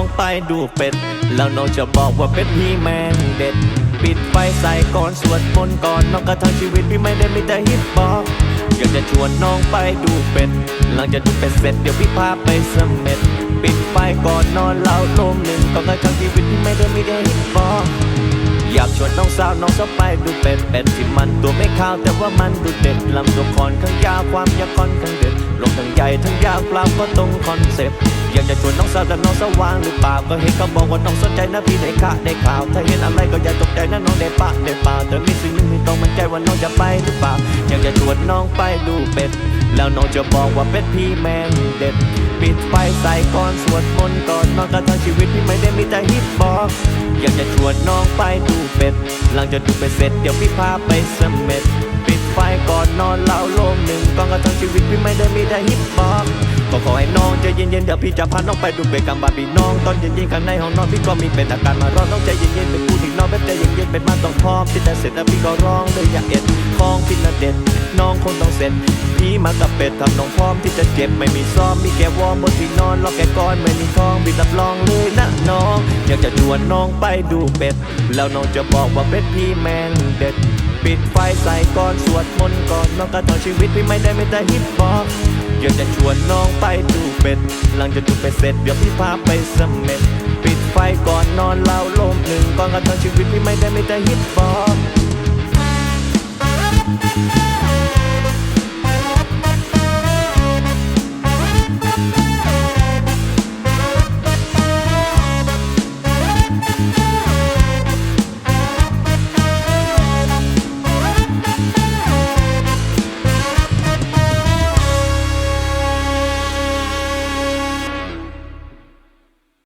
องไปดูเป็ด แล้วน้องจะบอกว่าเป็ดพี่แมงเด็ด ปิดไฟใส่ก่อนสวดมนต์ก่อนน้องกระทั่งชีวิตพี่ไม่ได้มีแต่ฮิปฮอปอยากจะชวนน้องไปดูเป็ด หลังจากดูเป็ดเสร็จเดี๋ยวพี่พาไปสมเม็ด ปิดไฟก่อนนอนเล่าลมหนึ่งก่อนกระทั่งชีวิตพี่ไม่ได้มีแต่ฮิปฮอปอยากชวนน้องสาวน้องสาวไปดูเป็ดเป็ดที่มันตัวไม่ขาวแต่ว่ามันดูเด็ดลำตัวคอนข้างยาวความยาวคอน ใหญ่ทั้งยาวเปล่าก็ตรงคอนเซ็ปต์อยากจะชวนน้องสาวแต่น้องสว่างหรือเปล่าก็เห็นเขาบอกว่าน้องสนใจนะพี่ได้ข่าได้ข่าว ถ้าเห็นอะไรก็อย่าตกใจนะน้องได้ปะได้ป่าแต่มีสิ่งหนึ่งที่ต้องมั่นใจว่าน้องจะไปหรือเปล่าอยากจะชวนน้องไปดูเป็ด แล้วน้องจะบอกว่าเป็ดพี่แมงเด็ด ปิดไฟใส่ก่อนสวดมนต์ก่อนนอนกระทั่งชีวิตพี่ไม่ได้มีแต่ฮิปฮอปอยากจะชวนน้องไปดูเป็ด หลังจากดูเป็ดเสร็จเดี๋ยวพี่พาไปเสมเม็ด ไฟก่อนนอนเล่าลมหนึ่งกอนกระทั่งชีวิตพี่ไม่ได้มีแต่ฮิปฮอปก็ขอให้น้องใจเย็นๆเดี๋ยวพี่จะพาน้องไปดูเป็ดกับบาร์บี้น้องตอนเย็นๆข้างในห้องนอนพี่ก็มีเป็ดอาการมารอน้องใจเย็นๆเป็นผู้ที่นอนแบบใจเย็นๆเป็นมันต้องพร้อมที่จะเสร็จแล้วพี่ก็ร้องเลยอยากเอ็ดของพี่น่ะเด็ดน้องคงต้องเสร็จพี่มากับเป็ดทำน้องพร้อมที่จะเจ็บไม่มีซ้อมมีแค่วอร์มบนที่นอนล็อกแค่ก้อนไม่มีท้องบิดรับรองเลย น้อง อยากจะชวนน้องไปดูเป็ด แล้วน้องจะบอกว่าเป็ดพี่แมงเด็ด ปิดไฟใส่ก่อนสวดมนต์ก่อนน้องกระทอนชีวิตพี่ไม่ได้ไม่แต่ฮิปฮอปอยากจะชวนน้องไปดูเป็ด หลังจากดูเป็ดเสร็จเดี๋ยวพี่พาไปเสมเม็ด ปิดไฟก่อนนอนเล่าลมหนึ่งก่อนกระทอชีวิตพี่ไม่ได้ไม่แต่ฮิปฮอป